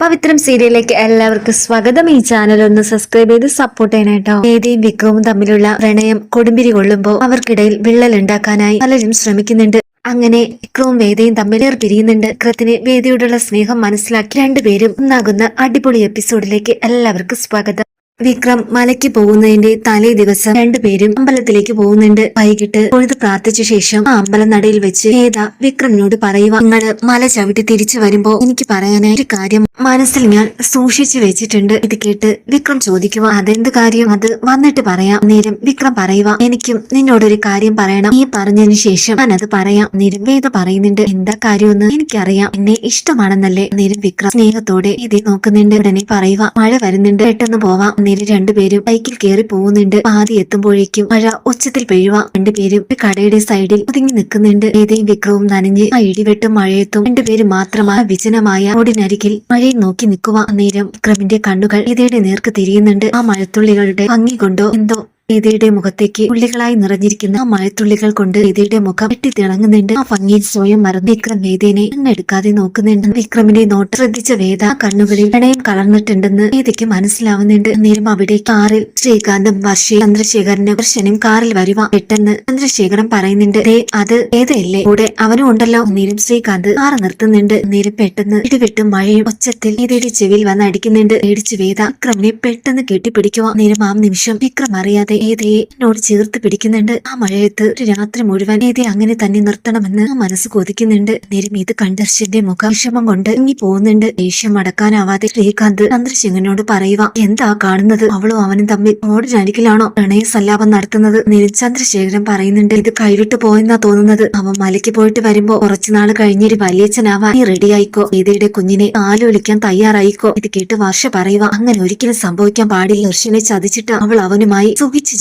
പവിത്രം സീരിയലിലേക്ക് എല്ലാവർക്കും സ്വാഗതം. ഈ ചാനൽ ഒന്ന് സബ്സ്ക്രൈബ് ചെയ്ത് സപ്പോർട്ട് ചെയ്യണേട്ടോ വേദിയും വിക്രവും തമ്മിലുള്ള പ്രണയം കൊടുമ്പിരി കൊള്ളുമ്പോൾ അവർക്കിടയിൽ വിള്ളൽ ഉണ്ടാക്കാനായി പലരും ശ്രമിക്കുന്നുണ്ട്. അങ്ങനെ വിക്രവും വേദയും തമ്മിൽ പിരിയുന്നുണ്ട് വിക്രത്തിന് വേദിയോടുള്ള സ്നേഹം മനസ്സിലാക്കി രണ്ടുപേരും ഒന്നാകുന്ന അടിപൊളി എപ്പിസോഡിലേക്ക് എല്ലാവർക്കും സ്വാഗതം. വിക്രം മലയ്ക്ക് പോകുന്നതിന്റെ തലേ ദിവസം രണ്ടുപേരും അമ്പലത്തിലേക്ക് പോകുന്നുണ്ട്. വൈകിട്ട് തൊഴുത് പ്രാർത്ഥിച്ച ശേഷം ആ അമ്പലം നടയിൽ വെച്ച് വേദ വിക്രമിനോട് പറയുക. നിങ്ങൾ മല ചവിട്ടി തിരിച്ചു വരുമ്പോ എനിക്ക് പറയാനായി ഒരു കാര്യം മനസ്സിൽ ഞാൻ സൂക്ഷിച്ചു വെച്ചിട്ടുണ്ട്. ഇത് കേട്ട് വിക്രം ചോദിക്കുക അതെന്ത് കാര്യം? അത് വന്നിട്ട് പറയാം. നേരം വിക്രം പറയുക എനിക്കും നിന്നോടൊരു കാര്യം പറയണം. നീ പറഞ്ഞതിന് ശേഷം ഞാൻ അത് പറയാം. നേരം വേദ പറയുന്നുണ്ട് എന്താ കാര്യമെന്ന് എനിക്കറിയാം. എന്നെ ഇഷ്ടമാണെന്നല്ലേ? നേരം വിക്രം സ്നേഹത്തോടെ ഇതിൽ നോക്കുന്നുണ്ട്. ഉടനെ പറയുക മഴ വരുന്നുണ്ട്. പെട്ടെന്ന് പോവാം. നേരം രണ്ടുപേരും ബൈക്കിൽ കയറി പോകുന്നുണ്ട്. പാതി എത്തുമ്പോഴേക്കും മഴ ഉച്ചത്തിൽ പെയ്യുക രണ്ടുപേരും ഒരു കടയുടെ സൈഡിൽ ഒതുങ്ങി നിൽക്കുന്നുണ്ട്. ഏതേയും വിക്രവും നനഞ്ഞ് ആ ഇടിവെട്ടും മഴയത്തും രണ്ടുപേരും മാത്രമായ വിജനമായ ഓടിനരികിൽ മഴയിൽ നോക്കി നിൽക്കുക അന്നേരം വിക്രമിന്റെ കണ്ണുകൾ ഇതയുടെ നേർക്ക് തിരിയുന്നുണ്ട്. ആ മഴത്തുള്ളികളുടെ ഭംഗി കൊണ്ടോ എന്തോ രതിയുടെ മുഖത്തേക്ക് തുള്ളികളായി നിറഞ്ഞിരിക്കുന്ന ആ മഴത്തുള്ളികൾ കൊണ്ട് രതിയുടെ മുഖം വെട്ടി തിളങ്ങുന്നുണ്ട്. ആ ഭംഗിയിൽ സ്വയം മറന്ന് വിക്രം വേദേനെ കണ്ണെടുക്കാതെ നോക്കുന്നുണ്ട്. വിക്രമിന്റെ നോട്ട് ശ്രദ്ധിച്ച വേദ കണ്ണുകളിൽ പ്രണയം കളർന്നിട്ടുണ്ടെന്ന് വേദയ്ക്ക് മനസ്സിലാവുന്നുണ്ട്. നേരം അവിടെ കാറിൽ ശ്രീകാന്തും വർഷി ചന്ദ്രശേഖരന്റെ ദർശനും കാറിൽ വരുക പെട്ടെന്ന് ചന്ദ്രശേഖരൻ പറയുന്നുണ്ട് അത് ഏതയല്ലേ കൂടെ അവനും ഉണ്ടല്ലോ. നേരം ശ്രീകാന്ത് കാറ് നിർത്തുന്നുണ്ട്. നേരം പെട്ടെന്ന് ഇടിവെട്ടും മഴയും ഒച്ചത്തിൽ വേദയുടെ ചെവിയിൽ വന്ന് അടിക്കുന്നുണ്ട്. പേടിച്ച് വേദ വിക്രമിനെ പെട്ടെന്ന് കെട്ടിപ്പിടിക്കുക നേരം ആ നിമിഷം വിക്രം അറിയാതെ ഏതയെ എന്നോട് ചേർത്ത് പിടിക്കുന്നുണ്ട്. ആ മഴയത്ത് ഒരു രാത്രി മുഴുവൻ ഏതെ അങ്ങനെ തന്നെ നിർത്തണമെന്ന് ആ മനസ്സ് കൊതിക്കുന്നുണ്ട്. നേരം ഇത് കണ്ടർശന്റെ മുഖം വിഷമം കൊണ്ട് ഇങ്ങി പോകുന്നുണ്ട്. ദേഷ്യം അടക്കാനാവാതെ ശ്രീകാന്ത് ചന്ദ്രശിങ്ങനോട് പറയുക എന്താ കാണുന്നത്? അവളും അവനും തമ്മിൽ ഓടിനരികിലാണോ പ്രണയ സല്ലാപം നടത്തുന്നത്? നേരം ചന്ദ്രശേഖരൻ പറയുന്നുണ്ട് ഇത് കൈവിട്ടു പോയെന്നാ തോന്നുന്നത്. അവൻ മലയ്ക്ക് പോയിട്ട് വരുമ്പോ കുറച്ചുനാൾ കഴിഞ്ഞൊരു വലിയച്ഛനാവാൻ നീ റെഡി ആയിക്കോ? കുഞ്ഞിനെ ആലോലിക്കാൻ തയ്യാറായിക്കോ? ഇത് കേട്ട് വർഷ പറയുക അങ്ങനെ ഒരിക്കലും സംഭവിക്കാൻ പാടില്ല. ദർശനെ ചതിച്ചിട്ട് അവൾ അവനുമായി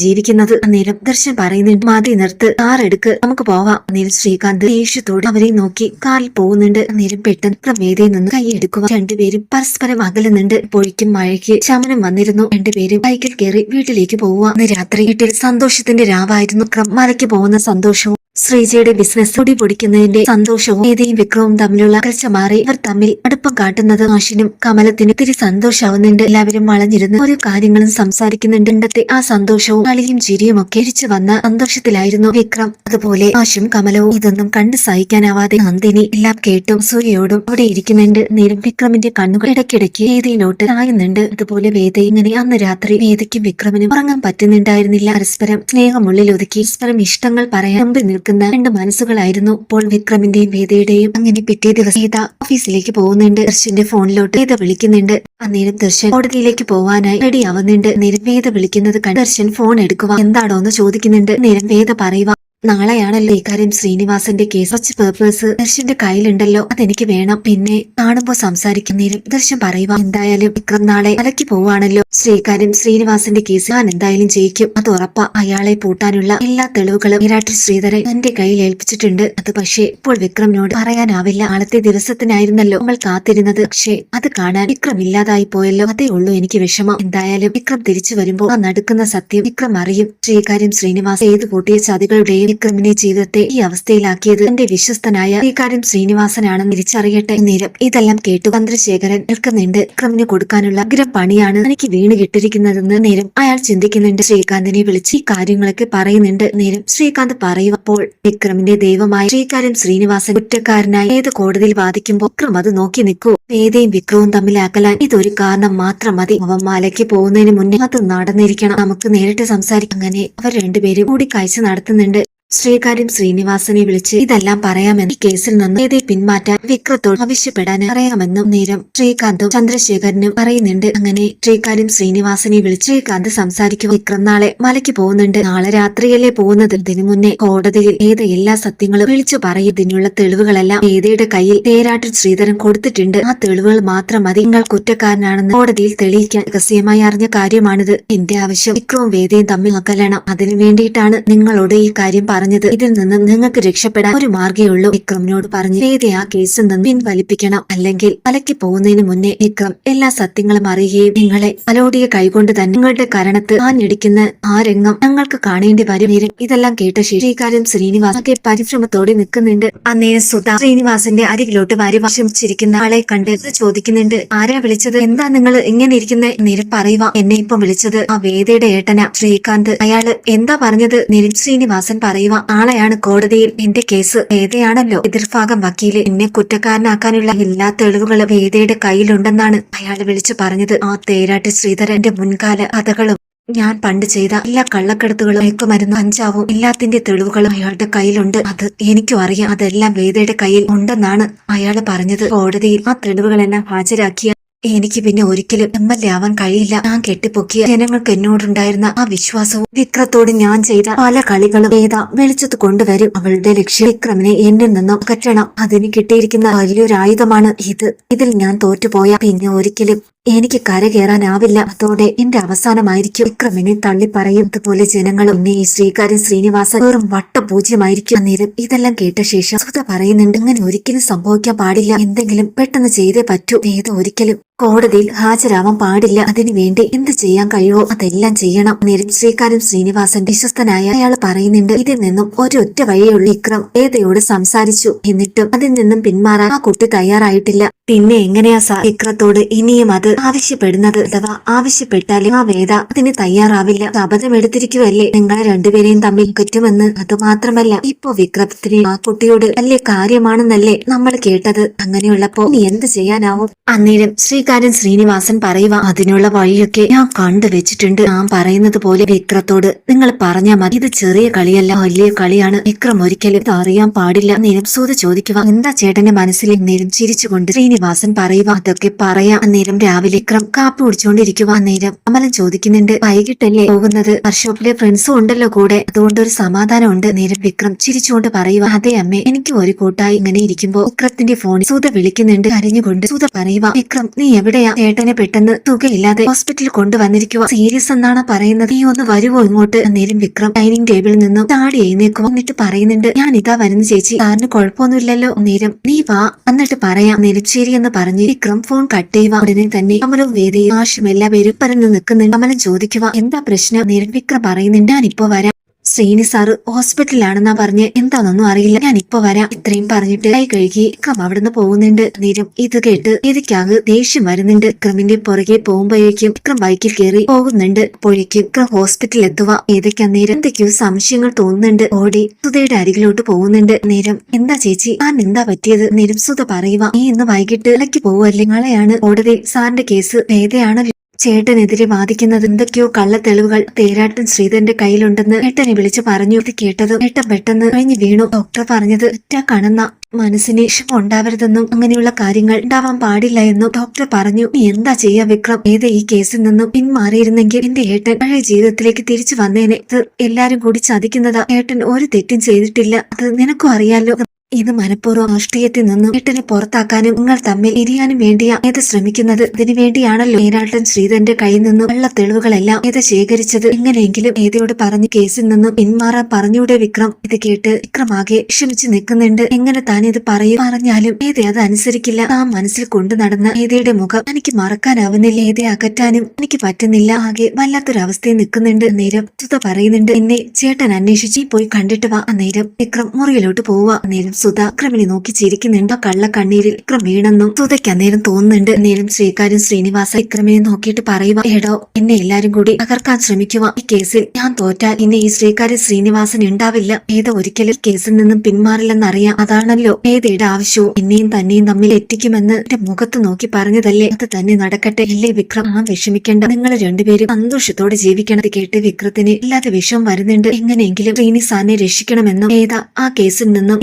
ജീവിക്കുന്നത് അന്നേരം ദർശൻ പറയുന്നുണ്ട് മതി നിർത്ത് കാർ എടുക്ക് നമുക്ക് പോവാം. അന്നേരം ശ്രീകാന്ത് ദേഷ്യത്തോട് അവരെ നോക്കി കാറിൽ പോകുന്നുണ്ട്. അന്നേരം പെട്ടെന്ന് പ്രമേതയിൽ നിന്ന് കൈയെടുക്കുക രണ്ടുപേരും പരസ്പരം അകലുന്നുണ്ട് പൊഴിക്കും മഴയ്ക്ക് ശമനം വന്നിരുന്നു. രണ്ടുപേരും ബൈക്കിൽ കയറി വീട്ടിലേക്ക് പോവുക. അന്ന് രാത്രി വീട്ടിൽ സന്തോഷത്തിന്റെ രാവായിരുന്നു. ക്രം മലയ്ക്ക് പോകുന്ന സന്തോഷവും ശ്രീജയുടെ ബിസിനസ് കൂടി പൊടിക്കുന്നതിന്റെ സന്തോഷവും നീതിയും വിക്രവും തമ്മിലുള്ള അകൽച്ച മാറി ഇവർ തമ്മിൽ അടുപ്പം കാട്ടുന്നത് ആഷിനും കമലത്തിനും ഒത്തിരി സന്തോഷാവുന്നുണ്ട്. എല്ലാവരും വളഞ്ഞിരുന്ന് ഓരോ കാര്യങ്ങളും സംസാരിക്കുന്നുണ്ട്. ആ സന്തോഷവും കളിയും ചിരിയും ഒക്കെ തിരിച്ചു വന്ന സന്തോഷത്തിലായിരുന്നു വിക്രം. അതുപോലെ ആശും കമലവും ഇതൊന്നും കണ്ടു സഹിക്കാനാവാതെ നന്ദിനി എല്ലാം കേട്ടും സൂര്യയോടും അവിടെ ഇരിക്കുന്നുണ്ട്. നേരം വിക്രമിന്റെ കണ്ണുകൾ ഇടയ്ക്കിടയ്ക്ക് വേദയിലോട്ട് ആയുന്നുണ്ട്. അതുപോലെ വേദ ഇങ്ങനെ അന്ന് രാത്രി വേദയ്ക്കും വിക്രമിനും ഉറങ്ങാൻ പറ്റുന്നുണ്ടായിരുന്നില്ല. പരസ്പരം സ്നേഹമുള്ളിൽ ഒതുക്കി പരസ്പരം ഇഷ്ടങ്ങൾ പറയാൻ മുമ്പിൽ നിൽക്കുന്ന രണ്ട് മനസ്സുകളായിരുന്നു ഇപ്പോൾ വിക്രമിന്റെയും വേദയുടെയും. അങ്ങനെ പിറ്റേ ദിവസം ഗീത ഓഫീസിലേക്ക് പോകുന്നുണ്ട്. ദർശന്റെ ഫോണിലോട്ട് വേദ വിളിക്കുന്നുണ്ട്. അന്നേരം ദർശൻ കോടതിയിലേക്ക് പോവാനായി റെഡി ആവുന്നുണ്ട്. നേരം വേദ വിളിക്കുന്നത് കണ്ട് ദർശൻ ഫോൺ എടുക്കുക എന്താണോ എന്ന് ചോദിക്കുന്നുണ്ട്. നേരം വേദ പറയുക നാളെയാണല്ലോ ഇക്കാര്യം ശ്രീനിവാസന്റെ കേസ്. കുറച്ച് പേപ്പേഴ്സ് ദർശന്റെ കയ്യിലുണ്ടല്ലോ. അതെനിക്ക് വേണം. പിന്നെ കാണുമ്പോ സംസാരിക്കുന്നേരും ദർശൻ പറയുക എന്തായാലും വിക്രം നാളെ അലക്കി പോവാണല്ലോ. ശ്രീകാര്യം ശ്രീനിവാസന്റെ കേസ് ഞാൻ എന്തായാലും ജയിക്കും. അത് ഉറപ്പാ. അയാളെ പൂട്ടാനുള്ള എല്ലാ തെളിവുകളും വിരാട്ട് ശ്രീധരൻ എന്റെ കയ്യിൽ ഏൽപ്പിച്ചിട്ടുണ്ട്. അത് പക്ഷേ ഇപ്പോൾ വിക്രമിനോട് പറയാനാവില്ല. നാളത്തെ ദിവസത്തിനായിരുന്നല്ലോ നമ്മൾ കാത്തിരുന്നത്. പക്ഷേ അത് കാണാൻ വിക്രം ഇല്ലാതായി പോയല്ലോ. അതേ ഉള്ളൂ എനിക്ക് വിഷമം. എന്തായാലും വിക്രം തിരിച്ചു വരുമ്പോൾ ആ നടക്കുന്ന സത്യം വിക്രം അറിയും. ശ്രീകാര്യം ശ്രീനിവാസ് ഏത് കൂട്ടിയ ചതികളുടെയും വിക്രമിനെ ജീവിതത്തെ ഈ അവസ്ഥയിലാക്കിയത് തന്റെ വിശ്വസ്തനായ ശ്രീകാര്യം ശ്രീനിവാസനാണെന്ന് തിരിച്ചറിയട്ടെ നേരം ഇതെല്ലാം കേട്ടു ചന്ദ്രശേഖരൻ നിൽക്കുന്നുണ്ട് ക്രിമിന് കൊടുക്കാനുള്ള അഗ്രം പണിയാണ് എനിക്ക് വീണ് കിട്ടിരിക്കുന്നതെന്ന് നേരം അയാൾ ചിന്തിക്കുന്നുണ്ട്. ശ്രീകാന്തിനെ വിളിച്ച് ഈ കാര്യങ്ങളൊക്കെ പറയുന്നുണ്ട് നേരം. ശ്രീകാന്ത് പറയുമ്പോൾ വിക്രമിന്റെ ദൈവമായ ശ്രീകാര്യം ശ്രീനിവാസൻ കുറ്റക്കാരനായി ഏത് കോടതിയിൽ വാദിക്കുമ്പോൾ വിക്രം അത് നോക്കി നിൽക്കൂ. വേദയും വിക്രവും തമ്മിൽ അകലാൻ ഇതൊരു കാരണം മാത്രം മതി. അവൻ മാലയ്ക്ക് പോകുന്നതിന് മുന്നേ അത് നടന്നിരിക്കണം. നമുക്ക് നേരിട്ട് സംസാരിക്കാം. അങ്ങനെ അവർ രണ്ടുപേരും കൂടിക്കാഴ്ച നടത്തുന്നുണ്ട്. ശ്രീകാര്യം ശ്രീനിവാസനെ വിളിച്ച് ഇതെല്ലാം പറയാമെന്ന് ഈ കേസിൽ നിന്ന് ഏതെ പിന്മാറ്റാൻ വിക്രത്തോട് ആവശ്യപ്പെടാൻ അറിയാമെന്നും നേരം ശ്രീകാന്തും ചന്ദ്രശേഖരനും പറയുന്നുണ്ട്. അങ്ങനെ ശ്രീകാര്യം ശ്രീനിവാസനെ വിളിച്ച് ശ്രീകാന്ത് സംസാരിക്കും വിക്രം നാളെ മലയ്ക്ക് പോകുന്നുണ്ട്. നാളെ രാത്രിയല്ലേ പോകുന്നത്? ഇതിനു മുന്നേ കോടതിയിൽ ഏത് എല്ലാ സത്യങ്ങളും വിളിച്ചു പറയും. ഇതിനുള്ള തെളിവുകളെല്ലാം ഏതയുടെ കയ്യിൽ തേരാട്ടിൽ ശ്രീധരൻ കൊടുത്തിട്ടുണ്ട്. ആ തെളിവുകൾ മാത്രം മതി. നിങ്ങൾ കുറ്റക്കാരനാണെന്ന് കോടതിയിൽ തെളിയിക്കാൻ രഹസ്യമായി അറിഞ്ഞ കാര്യമാണിത്. എന്റെ ആവശ്യം വിക്രവും വേദയും തമ്മിൽ അകലണം. അതിനു വേണ്ടിയിട്ടാണ് നിങ്ങളോട് ഈ കാര്യം പറഞ്ഞത്. ഇതിൽ നിന്നും നിങ്ങൾക്ക് രക്ഷപ്പെടാൻ ഒരു മാർഗേയുള്ളൂ വിക്രമിനോട് പറഞ്ഞു വേദി ആ കേസിൽ നിന്ന് പിൻവലിപ്പിക്കണം. അല്ലെങ്കിൽ തലയ്ക്ക് പോകുന്നതിന് മുന്നേ വിക്രം എല്ലാ സത്യങ്ങളും അറിയുകയും നിങ്ങളെ അലോടിയ കൈകൊണ്ട് തന്നെ നിങ്ങളുടെ കരണത്ത് ആഞ്ഞിടിക്കുന്ന ആ രംഗം ഞങ്ങൾക്ക് കാണേണ്ടി വരും. ഇതെല്ലാം കേട്ട ശ്രീകാര്യം ശ്രീനിവാസ് ഒക്കെ പരിശ്രമത്തോടെ നിൽക്കുന്നുണ്ട്. അന്നേരം സുധ ശ്രീനിവാസിന്റെ അരികിലോട്ട് വാരി വശമിച്ചിരിക്കുന്ന ആളെ കണ്ട് ചോദിക്കുന്നുണ്ട്. ആരാ വിളിച്ചത്? എന്താ നിങ്ങൾ ഇങ്ങനെ ഇരിക്കുന്ന? നേരം പറയുക. എന്നെ ഇപ്പം വിളിച്ചത് ആ വേദയുടെ ഏട്ടന ശ്രീകാന്ത്. അയാൾ എന്താ പറഞ്ഞത്? നിരിൻ ശ്രീനിവാസൻ പറയുക നാളെയാണ് കോടതിയിൽ എന്റെ കേസ്. വേദയാണല്ലോ എതിർഭാഗം വക്കീൽ. എന്നെ കുറ്റക്കാരനാക്കാനുള്ള എല്ലാ തെളിവുകളും വേദയുടെ കയ്യിലുണ്ടെന്നാണ് അയാൾ വിളിച്ചു പറഞ്ഞത്. ആ തേരാട്ടി ശ്രീധരന്റെ മുൻകാല കഥകളും ഞാൻ പണ്ട് ചെയ്ത എല്ലാ കള്ളക്കടത്തുകളും മയക്കുമരുന്ന് കഞ്ചാവും എല്ലാത്തിന്റെ തെളിവുകളും അയാളുടെ കയ്യിലുണ്ട്. അത് എനിക്കും അറിയാം. അതെല്ലാം വേദയുടെ കയ്യിൽ ഉണ്ടെന്നാണ് അയാൾ പറഞ്ഞത്. കോടതിയിൽ ആ തെളിവുകളെല്ലാം ഹാജരാക്കിയ എനിക്ക് പിന്നെ ഒരിക്കലും എം എൽ എ ആവാൻ കഴിയില്ല. ഞാൻ കെട്ടിപ്പൊക്കിയ ജനങ്ങൾക്ക് എന്നോടുണ്ടായിരുന്ന ആ വിശ്വാസവും വിക്രത്തോട് ഞാൻ ചെയ്ത പല കളികളും വേദ വെളിച്ചത്ത് കൊണ്ടുവരും. അവളുടെ ലക്ഷ്യം വിക്രമിനെ എന്നിൽ നിന്നും അകറ്റണം. അതിന് കിട്ടിയിരിക്കുന്ന വലിയൊരു ആയുധമാണ് ഇത്. ഇതിൽ ഞാൻ തോറ്റുപോയ പിന്നെ ഒരിക്കലും എനിക്ക് കര കരകയറാനാവില്ല അതോടെ എന്റെ അവസാനമായിരിക്കും. വിക്രമിനെ തള്ളി പറയും അതുപോലെ ജനങ്ങൾ ഈ ശ്രീകാര്യൻ ശ്രീനിവാസൻ വെറും വട്ടപൂജ്യമായിരിക്കും നേരം ഇതെല്ലാം കേട്ട ശേഷം സുധ പറയുന്നുണ്ട് അങ്ങനെ ഒരിക്കലും സംഭവിക്കാൻ പാടില്ല. എന്തെങ്കിലും പെട്ടെന്ന് ചെയ്തേ പറ്റൂ. വേദ ഒരിക്കലും കോടതിയിൽ ഹാജരാവാൻ പാടില്ല. അതിനുവേണ്ടി എന്ത് ചെയ്യാൻ കഴിയുമോ അതെല്ലാം ചെയ്യണം. നേരം ശ്രീകാര്യം ശ്രീനിവാസൻ വിശ്വസ്തനായ അയാൾ പറയുന്നുണ്ട് ഇതിൽ നിന്നും ഒരൊറ്റ വഴിയുള്ള വിക്രം ഏതയോട് സംസാരിച്ചു. എന്നിട്ടും അതിൽ നിന്നും പിന്മാറാൻ ആ കുട്ടി തയ്യാറായിട്ടില്ല. പിന്നെ എങ്ങനെയാ വിക്രത്തോട് ഇനിയും അത് ആവശ്യപ്പെടുന്നത് അഥവാ ആവശ്യപ്പെട്ടാലും ആ വേദ അതിന് തയ്യാറാവില്ല. ശപഥം എടുത്തിരിക്കുവല്ലേ നിങ്ങളെ രണ്ടുപേരെയും തമ്മിൽ പറ്റുമെന്ന് അതുമാത്രമല്ല ഇപ്പൊ വിക്രത്തിന് ആ കുട്ടിയോട് വലിയ കാര്യമാണെന്നല്ലേ നമ്മൾ കേട്ടത്. അങ്ങനെയുള്ളപ്പോ നീ എന്ത് ചെയ്യാനാവും? അന്നേരം ശ്രീകാരൻ ശ്രീനിവാസൻ പറയുക അതിനുള്ള വഴിയൊക്കെ ഞാൻ കണ്ടു വെച്ചിട്ടുണ്ട് ഞാൻ പറയുന്നത് പോലെ വിക്രത്തോട് നിങ്ങൾ പറഞ്ഞാൽ മതി. ഇത് ചെറിയ കളിയല്ല വലിയ കളിയാണ്. വിക്രം ഒരിക്കലും ഇത് അറിയാൻ പാടില്ല. നേരം സൂത ചോദിക്കുക എന്താ ചേട്ടന്റെ മനസ്സിൽ? നേരം ചിരിച്ചുകൊണ്ട് ശ്രീനിവാസൻ പറയുക അതൊക്കെ പറയാം. അന്നേരം രാവിലെ വിക്രം കാപ്പി കുടിച്ചുകൊണ്ടിരിക്കുക അന്നേരം. അമലൻ ചോദിക്കുന്നുണ്ട് വൈകിട്ടല്ലേ പോകുന്നത്? വർക്ക്ഷോപ്പിലെ ഫ്രണ്ട്സും ഉണ്ടല്ലോ കൂടെ. അതുകൊണ്ട് ഒരു സമാധാനം ഉണ്ട് നേരം വിക്രം ചിരിച്ചുകൊണ്ട് പറയുക അതെ അമ്മേ എനിക്ക് ഒരു കൂട്ടായി ഇങ്ങനെ ഇരിക്കുമ്പോ വിക്രത്തിന്റെ ഫോണിൽ സൂത വിളിക്കുന്നുണ്ട്. കരഞ്ഞുകൊണ്ട് സൂത പറയുക വിക്രം നീ എവിടെയാ? ചേട്ടനെ പെട്ടെന്ന് തുകയില്ലാതെ ഹോസ്പിറ്റലിൽ കൊണ്ടുവന്നിരിക്കുക സീരിയസ് എന്നാണ് പറയുന്നത്? നീ ഒന്ന് വരുവോ ഇങ്ങോട്ട്? അന്നേരം വിക്രം ഡൈനിങ് ടേബിളിൽ നിന്നും ചാടി എഴുന്നേക്കും എന്നിട്ട് പറയുന്നുണ്ട് ഞാൻ ഇതാ വരുന്ന ചേച്ചി. സാറിന് കുഴപ്പമൊന്നുമില്ലല്ലോ. നേരം നീ വാ. എന്നിട്ട് പറയാം. നേരം എന്ന് പറഞ്ഞ് വിക്രം ഫോൺ കട്ട് ചെയ്യുക ഉടനെ തന്നെ കമലും വേദയും ആശും എല്ലാവരും പറഞ്ഞു നിൽക്കുന്നുണ്ട്. കമലം ചോദിക്കുക എന്താ പ്രശ്നം? നിരൻവിക്ര വിക്രം പറയുന്നുണ്ട് ഞാനിപ്പോ വരാം. ശ്രീനി സാറ് ഹോസ്പിറ്റലിലാണെന്നാ പറഞ്ഞ് എന്താണെന്നൊന്നും അറിയില്ല. ഞാൻ ഇപ്പൊ വരാം. ഇത്രയും പറഞ്ഞിട്ട് കൈ കഴുകി വിക്രം അവിടുന്ന് പോകുന്നുണ്ട്. നേരം ഇത് കേട്ട് ഇതിക്കാകെ ദേഷ്യം വരുന്നുണ്ട്. ക്രമിന്റെ പുറകെ പോകുമ്പോഴേക്കും ക്രം ബൈക്കിൽ കയറി പോകുന്നുണ്ട്. അപ്പോഴേക്കും ക്രം ഹോസ്പിറ്റലിൽ എത്തുക ഏതൊക്കെ നേരം എന്തൊക്കെയോ സംശയങ്ങൾ തോന്നുന്നുണ്ട്. ഓടി സുധയുടെ അരികിലോട്ട് പോകുന്നുണ്ട്. നേരം എന്താ ചേച്ചി? ആൻ എന്താ പറ്റിയത്? നേരം സുധ പറയുക നീ ഇന്ന് വൈകിട്ട് ഇളക്കി പോവല്ലേ? നാളെയാണ് കോടതി സാറിന്റെ കേസ്. വേദയാണല്ലോ ചേട്ടനെതിരെ വാദിക്കുന്നത് എന്തൊക്കെയോ കള്ള തെളിവുകൾ തേരാട്ടൻ ശ്രീധരന്റെ കയ്യിലുണ്ടെന്ന് ഏട്ടനെ വിളിച്ചു പറഞ്ഞു. ഇത് കേട്ടത് ഏട്ടൻ പെട്ടെന്ന് കഴിഞ്ഞ് വീണു. ഡോക്ടർ പറഞ്ഞത് കാണുന്ന മനസ്സിന് ഇഷ്ടം ഉണ്ടാവരുതെന്നും അങ്ങനെയുള്ള കാര്യങ്ങൾ ഉണ്ടാവാൻ പാടില്ല എന്നും ഡോക്ടർ പറഞ്ഞു. എന്താ ചെയ്യാ വിക്രം? ഏത് ഈ കേസിൽ നിന്നും പിന്മാറിയിരുന്നെങ്കിൽ എന്റെ ഏട്ടൻ പഴയ ജീവിതത്തിലേക്ക് തിരിച്ചു വന്നേനെ. ഇത് എല്ലാരും കൂടി ചതിക്കുന്നതാ. ഏട്ടൻ ഒരു തെറ്റും ചെയ്തിട്ടില്ല. അത് നിനക്കും അറിയാലോ. ഇത് മനഃപൂർവം രാഷ്ട്രീയത്തിൽ നിന്നും ഏട്ടനെ പുറത്താക്കാനും നിങ്ങൾ തമ്മിൽ ഇരിയാനും വേണ്ടിയാ ഏത് ശ്രമിക്കുന്നത്. ഇതിനു വേണ്ടിയാണല്ലോ ഏരാട്ടൻ ശ്രീധരന്റെ കയ്യിൽ നിന്നും ഉള്ള തെളിവുകളെല്ലാം ഏത് ശേഖരിച്ചത്. ഇങ്ങനെയെങ്കിലും ഏതയോട് പറഞ്ഞ് കേസിൽ നിന്നും പിന്മാറാൻ പറഞ്ഞൂടെ വിക്രം. ഇത് കേട്ട് വിക്രമാകെ ക്ഷമിച്ചു നിൽക്കുന്നുണ്ട്. എങ്ങനെ താൻ ഇത് പറയും? പറഞ്ഞാലും ഏതെ അത് അനുസരിക്കില്ല. ആ മനസ്സിൽ കൊണ്ടു നടന്ന ഏതയുടെ മുഖം എനിക്ക് മറക്കാനാവുന്നില്ല. ഏതെ അകറ്റാനും എനിക്ക് പറ്റുന്നില്ല. ആകെ വല്ലാത്തൊരവസ്ഥയിൽ നിൽക്കുന്നുണ്ട്. നേരം ചുത പറയുന്നുണ്ട്. എന്നെ ചേട്ടൻ അന്വേഷിച്ച് പോയി കണ്ടിട്ട് വാ. നേരം വിക്രം മുറിയിലോട്ട് പോവാ നേരം സുധ വിക്രമിനെ നോക്കി ചിരിക്കുന്നുണ്ട്. കള്ള കണ്ണീരിൽ വിക്രം വീണെന്നും സുധയ്ക്ക് അന്നേരം തോന്നുന്നുണ്ട്. നേരം ശ്രീകാര്യം ശ്രീനിവാസ വിക്രമിനെ നോക്കിയിട്ട് പറയുക എടോ എന്നെ എല്ലാരും കൂടി തകർക്കാൻ ശ്രമിക്കുക ഈ കേസിൽ ഞാൻ തോറ്റാൽ ഇനി ഈ ശ്രീകാര്യം ശ്രീനിവാസൻ ഉണ്ടാവില്ല. ഏതോ ഒരിക്കലും കേസിൽ നിന്നും പിന്മാറില്ലെന്നറിയാം. അതാണല്ലോ ഏതയുടെ ആവശ്യവും. എന്നെയും തന്നെയും തമ്മിൽ എത്തിക്കുമെന്ന് എന്റെ മുഖത്ത് നോക്കി പറഞ്ഞതല്ലേ? അത് തന്നെ നടക്കട്ടെ. ഇല്ലേ വിക്രം? ആ വിഷമിക്കേണ്ട. നിങ്ങൾ രണ്ടുപേരും സന്തോഷത്തോടെ ജീവിക്കണത് കേട്ട് വിക്രത്തിന് ഇല്ലാത്ത വിഷം വരുന്നുണ്ട്. എങ്ങനെയെങ്കിലും ശ്രീനിസാനെ രക്ഷിക്കണമെന്നും ഏതാ ആ കേസിൽ നിന്നും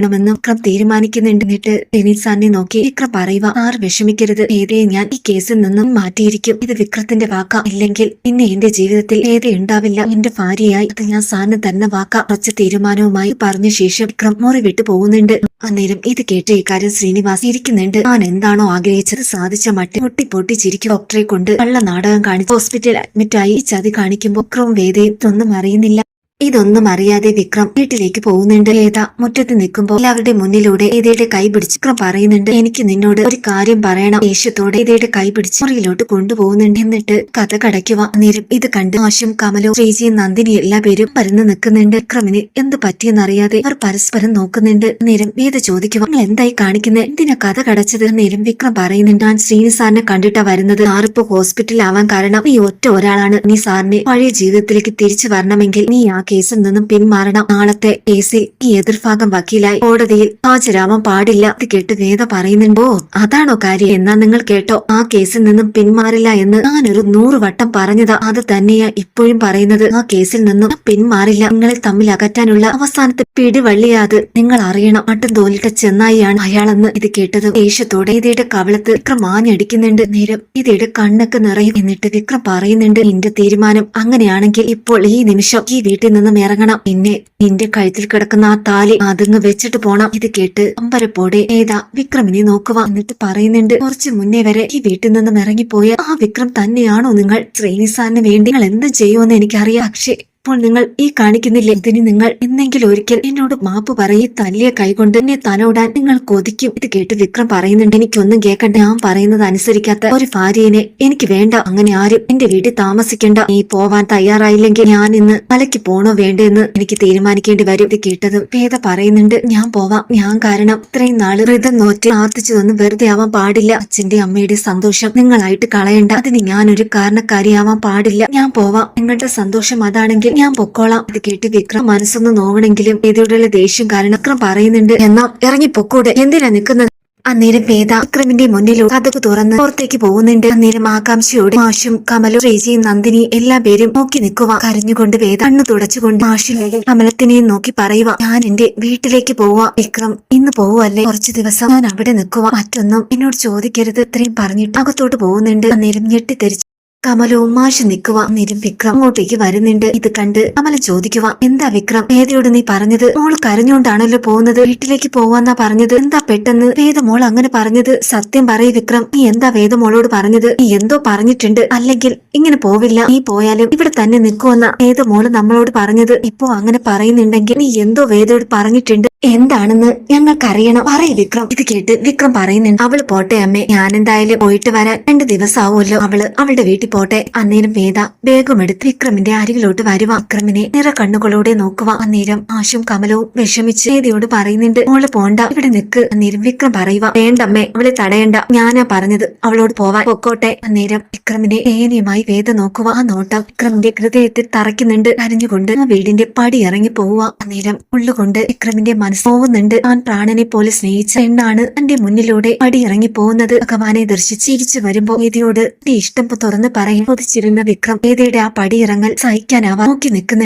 പിന്മാറ്റണമെന്നും വിക്രം തീരുമാനിക്കുന്നുണ്ട്. എന്നിട്ട് ശ്രീനി സാറിനെ നോക്കി വിക്രം പറയുക ആർ വിഷമിക്കരുത്. ഏതേ ഞാൻ ഈ കേസിൽ നിന്നും മാറ്റിയിരിക്കും. ഇത് വിക്രത്തിന്റെ വാക്ക. ഇല്ലെങ്കിൽ പിന്നെ എന്റെ ജീവിതത്തിൽ ഏതെ ഉണ്ടാവില്ല. എന്റെ ഭാര്യയായി അത് ഞാൻ സാറിന് തന്ന വാക്ക. കുറച്ച് തീരുമാനവുമായി പറഞ്ഞ ശേഷം വിക്രം മുറി വിട്ടു പോകുന്നുണ്ട്. അന്നേരം ഇത് കേട്ട് ഇക്കാര്യം ശ്രീനിവാസ് ഇരിക്കുന്നുണ്ട്. ഞാൻ എന്താണോ ആഗ്രഹിച്ചത് സാധിച്ച മട്ടി പൊട്ടി പൊട്ടി ചിരിക്കും ഡോക്ടറെ കൊണ്ട് കള്ള നാടകം കാണിച്ച് ഹോസ്പിറ്റലിൽ അഡ്മിറ്റായി. ചതി കാണിക്കുമ്പോൾ വിക്രവും വേദയും ഒന്നും അറിയുന്നില്ല. ഇതൊന്നും അറിയാതെ വിക്രം വീട്ടിലേക്ക് പോകുന്നുണ്ട്. ഏത മുറ്റത്ത് നിൽക്കുമ്പോൾ എല്ലാവരുടെ മുന്നിലൂടെ ഏതയുടെ കൈ പിടിച്ച് വിക്രം പറയുന്നുണ്ട് എനിക്ക് നിന്നോട് ഒരു കാര്യം പറയണം. ദേഷ്യത്തോടെ ഏതയുടെ കൈ പിടിച്ച് മുറിയിലോട്ട് കൊണ്ടുപോകുന്നുണ്ട്. എന്നിട്ട് കഥ കടയ്ക്കുക നേരം ഇത് കണ്ട് ആശും കമലോ ശ്രീജിയും നന്ദിനി എല്ലാ പേരും പരന്ന് നിൽക്കുന്നുണ്ട്. വിക്രമിന് എന്ത് പറ്റിയെന്നറിയാതെ അവർ പരസ്പരം നോക്കുന്നുണ്ട്. നേരം വേദ ചോദിക്കുക നിങ്ങൾ എന്തായി കാണിക്കുന്നത് എന്തിനാ കഥ കടച്ചത്? നേരം വിക്രം പറയുന്നുണ്ട് ഞാൻ ശ്രീനി സാറിനെ കണ്ടിട്ടാ വരുന്നത്. സാറിപ്പോ ഹോസ്പിറ്റലിലാവാൻ കാരണം നീ ഒറ്റ ഒരാളാണ്. നീ സാറിനെ പഴയ ജീവിതത്തിലേക്ക് തിരിച്ചു വരണമെങ്കിൽ നീ ആ കേസിൽ നിന്നും പിന്മാറണം. നാളത്തെ കേസിൽ ഈ എതിർഭാഗം വക്കീലായി കോടതിയിൽ ഹാജരാവാൻ പാടില്ല ഇത് കേട്ട് വേദ പറയുന്നുണ്ടോ? അതാണോ കാര്യം? എന്നാ നിങ്ങൾ കേട്ടോ ആ കേസിൽ നിന്നും പിന്മാറില്ല എന്ന് ഞാനൊരു നൂറ് വട്ടം പറഞ്ഞതാ. അത് തന്നെയാ ഇപ്പോഴും പറയുന്നത്. ആ കേസിൽ നിന്നും പിന്മാറില്ല. നിങ്ങളെ തമ്മിൽ അകറ്റാനുള്ള അവസാനത്തെ പിടിവള്ളിയാത് നിങ്ങൾ അറിയണം. മട്ടും തോലിട്ട ചെന്നായിയാണ് അയാളെന്ന് ഇത് കേട്ടത്. ദേഷ്യത്തോടെ ഇതിയുടെ കവളത്ത് വിക്രം ആഞ്ഞടിക്കുന്നുണ്ട്. നേരം ഇതിയുടെ കണ്ണൊക്കെ നിറയും. എന്നിട്ട് വിക്രം പറയുന്നുണ്ട് നിന്റെ തീരുമാനം അങ്ങനെയാണെങ്കിൽ ഇപ്പോൾ ഈ നിമിഷം ഈ വീട്ടിൽ ഇറങ്ങണം. പിന്നെ നിന്റെ കഴുത്തിൽ കിടക്കുന്ന ആ താലി അതങ്ങ് വെച്ചിട്ട് പോണം. ഇത് കേട്ട് അമ്പരപ്പോടെ ഏതാ വിക്രമിനെ നോക്കുക എന്നിട്ട് പറയുന്നുണ്ട് കുറച്ചു മുന്നേ വരെ ഈ വീട്ടിൽ നിന്നും ഇറങ്ങിപ്പോയ ആ വിക്രം തന്നെയാണോ നിങ്ങൾ? ശ്രീനിസാറിന് വേണ്ടി നിങ്ങൾ എന്തും ചെയ്യുമെന്ന് എനിക്കറിയാം. പക്ഷേ ഇപ്പോൾ നിങ്ങൾ ഈ കാണിക്കുന്നില്ലേ? ഇതിന് നിങ്ങൾ എന്നെങ്കിലും ഒരിക്കൽ എന്നോട് മാപ്പ് പറയി. തല്ലിയ കൈകൊണ്ട് എന്നെ തലോടാൻ നിങ്ങൾ കൊതിക്കും. ഇത് കേട്ട് വിക്രം പറയുന്നുണ്ട് എനിക്കൊന്നും കേൾക്കണ്ട. ഞാൻ പറയുന്നത് അനുസരിക്കാത്ത ഒരു ഭാര്യനെ എനിക്ക് വേണ്ട. അങ്ങനെ ആരും എന്റെ വീട്ടിൽ താമസിക്കേണ്ട. നീ പോവാൻ തയ്യാറായില്ലെങ്കിൽ ഞാൻ ഇന്ന് മലയ്ക്ക് പോണോ വേണ്ടെന്ന് എനിക്ക് തീരുമാനിക്കേണ്ടി വരും. ഇത് കേട്ടത് വേദ പറയുന്നുണ്ട് ഞാൻ പോവാം. ഞാൻ കാരണം ഇത്രയും നാൾ വ്രതം നോറ്റ് പ്രാർത്ഥിച്ചതൊന്നും വെറുതെ ആവാൻ പാടില്ല. അച്ഛന്റെ അമ്മയുടെ സന്തോഷം നിങ്ങളായിട്ട് കളയണ്ട. അതിന് ഞാനൊരു കാരണക്കാരിയാവാൻ പാടില്ല. ഞാൻ പോവാം. നിങ്ങളുടെ സന്തോഷം അതാണെങ്കിൽ ഞാൻ പൊക്കോളാം. ഇത് കേട്ട് വിക്രം മനസ്സൊന്ന് നോവണെങ്കിലും വേദയോടുള്ള ദേഷ്യം കാരണം വിക്രം പറയുന്നുണ്ട്. എന്നാ ഇറങ്ങി പൊക്കോടെ. എന്തിനാ നിൽക്കുന്നത്? അന്നേരം വേദ വിക്രമിന്റെ മുന്നിലൂടെ കഥക് തുറന്ന് പുറത്തേക്ക് പോകുന്നുണ്ട്. അന്നേരം ആകാംക്ഷയോടെ മാഷും കമലും ശ്രീജിയും നന്ദിനി എല്ലാ പേരും നോക്കി നിൽക്കുക. കരഞ്ഞുകൊണ്ട് വേദ കണ്ണു തുടച്ചുകൊണ്ട് മാഷിനെയും കമലത്തിനെയും നോക്കി പറയുക. ഞാൻ എന്റെ വീട്ടിലേക്ക് പോവുക വിക്രം ഇന്ന് പോവല്ലേ കുറച്ചു ദിവസം ഞാൻ അവിടെ നിൽക്കുക. മറ്റൊന്നും എന്നോട് ചോദിക്കരുത് ഇത്രയും പറഞ്ഞിട്ട് അകത്തോട്ട് പോകുന്നുണ്ട്. അന്നേരം ഞെട്ടിത്തെരിച്ചു കമലവും മാഷ് നിൽക്കുക നിരും വിക്രം അങ്ങോട്ടേക്ക് വരുന്നുണ്ട്. ഇത് കണ്ട് കമല ചോദിക്കുക എന്താ വിക്രം? വേദയോട് നീ പറഞ്ഞത്? മോൾ കരഞ്ഞുകൊണ്ടാണല്ലോ പോകുന്നത്. വീട്ടിലേക്ക് പോവാന്നാ പറഞ്ഞത്. എന്താ പെട്ടെന്ന്? വേദ മോൾ അങ്ങനെ പറഞ്ഞത്. സത്യം പറയ് വിക്രം. നീ എന്താ വേദ മോളോട് പറഞ്ഞത്? നീ എന്തോ പറഞ്ഞിട്ടുണ്ട്. അല്ലെങ്കിൽ ഇങ്ങനെ പോവില്ല. നീ പോയാലും ഇവിടെ തന്നെ നിൽക്കുമെന്ന വേദമോൾ നമ്മളോട് പറഞ്ഞത്. ഇപ്പോ അങ്ങനെ പറയുന്നുണ്ടെങ്കിൽ നീ എന്തോ വേദയോട് പറഞ്ഞിട്ടുണ്ട്. എന്താണെന്ന് ഞങ്ങൾക്കറിയണം. പറയ് വിക്രം. ഇത് കേട്ട് വിക്രം പറയുന്നുണ്ട് അവൾ പോട്ടെ അമ്മേ. ഞാൻ എന്തായാലും പോയിട്ട് വരാൻ രണ്ട് ദിവസം ആവുമല്ലോ അവൾ അവളുടെ വീട്ടിൽ പോട്ടെ. അന്നേരം വേദ വേഗം എടുത്ത് വിക്രമിന്റെ അരികിലോട്ട് വരുക വിക്രമിനെ നിറ കണ്ണുകളോടെ നോക്കുക അന്നേരം ആശും കമലവും വിഷമിച്ച് വേദയോട് പറയുന്നുണ്ട് മോൾ പോണ്ട ഇവിടെ നിൽക്ക് അന്നേരം വിക്രം പറയുക വേണ്ടമ്മേ അവളെ തടയണ്ട. ഞാനാ പറഞ്ഞത് അവളോട് പോവാൻ പൊക്കോട്ടെ. അന്നേരം വിക്രമിനെ ദയനീയമായി വേദ നോക്കുക ആ നോട്ടം വിക്രമിന്റെ ഹൃദയത്തിൽ തറയ്ക്കുന്നുണ്ട്. കരഞ്ഞുകൊണ്ട് ആ വീടിന്റെ പടി ഇറങ്ങി പോവുക അന്നേരം ഉള്ളുകൊണ്ട് വിക്രമിന്റെ മനസ്സ് പോകുന്നുണ്ട് താൻ പ്രാണനെ പോലെ സ്നേഹിച്ച പെണ്ണാണ് തന്റെ മുന്നിലൂടെ പടി ഇറങ്ങി പോകുന്നത്. ഭഗവാനെ ദർശിച്ച് ചിരിച്ചു വരുമ്പോ വേദിയോട് ഇഷ്ടം തുറന്ന് പറയാൻ കൊതിച്ചിരുന്ന വിക്രം വേദയുടെ ആ പടിയിറങ്ങൽ സഹിക്കാനാവാ നോക്കി നിൽക്കുന്ന